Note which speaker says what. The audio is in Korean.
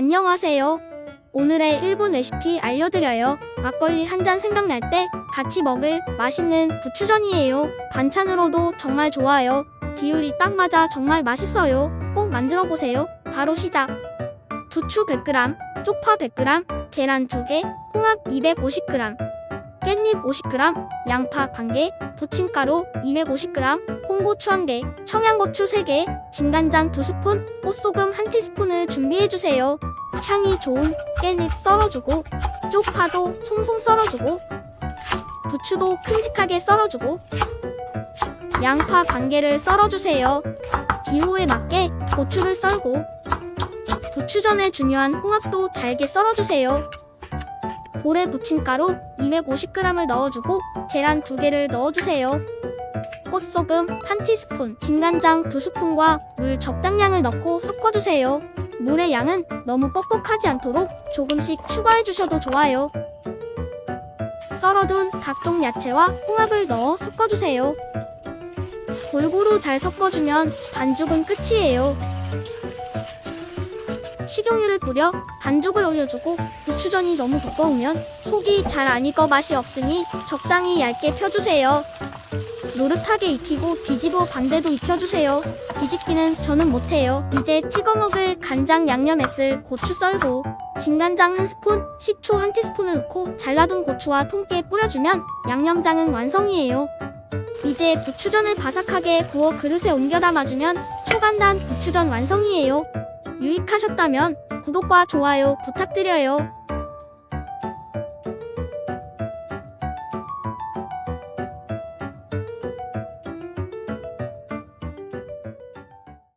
Speaker 1: 안녕하세요. 오늘의 1분 레시피 알려드려요. 막걸리 한 잔 생각날 때 같이 먹을 맛있는 부추전이에요. 반찬으로도 정말 좋아요. 비율이 딱 맞아 정말 맛있어요. 꼭 만들어 보세요. 바로 시작. 부추 100g, 쪽파 100g, 계란 2개, 홍합 250g, 깻잎 50g, 양파 1개, 부침가루 250g, 홍고추 1개, 청양고추 3개, 진간장 2스푼, 꽃소금 1티스푼을 준비해주세요. 향이 좋은 깻잎 썰어주고, 쪽파도 송송 썰어주고, 부추도 큼직하게 썰어주고, 양파 반 개를 썰어주세요. 기호에 맞게 고추를 썰고, 부추전에 중요한 홍합도 잘게 썰어주세요. 볼에 부침가루 250g을 넣어주고 계란 2개를 넣어주세요. 꽃소금 1티스푼, 진간장 2스푼과 물 적당량을 넣고 섞어주세요. 물의 양은 너무 뻑뻑하지 않도록 조금씩 추가해주셔도 좋아요. 썰어둔 각종 야채와 홍합을 넣어 섞어주세요. 골고루 잘 섞어주면 반죽은 끝이에요. 식용유를 뿌려 반죽을 올려주고 부추전이 너무 두꺼우면 속이 잘 안 익어 맛이 없으니 적당히 얇게 펴주세요. 노릇하게 익히고 뒤집어 반대도 익혀주세요. 뒤집기는 저는 못해요. 이제 찍어 먹을 간장 양념액을 고추 썰고 진간장 한 스푼, 식초 한 티스푼을 넣고 잘라둔 고추와 통깨 뿌려주면 양념장은 완성이에요. 이제 부추전을 바삭하게 구워 그릇에 옮겨 담아주면 초간단 부추전 완성이에요. 유익하셨다면 구독과 좋아요 부탁드려요.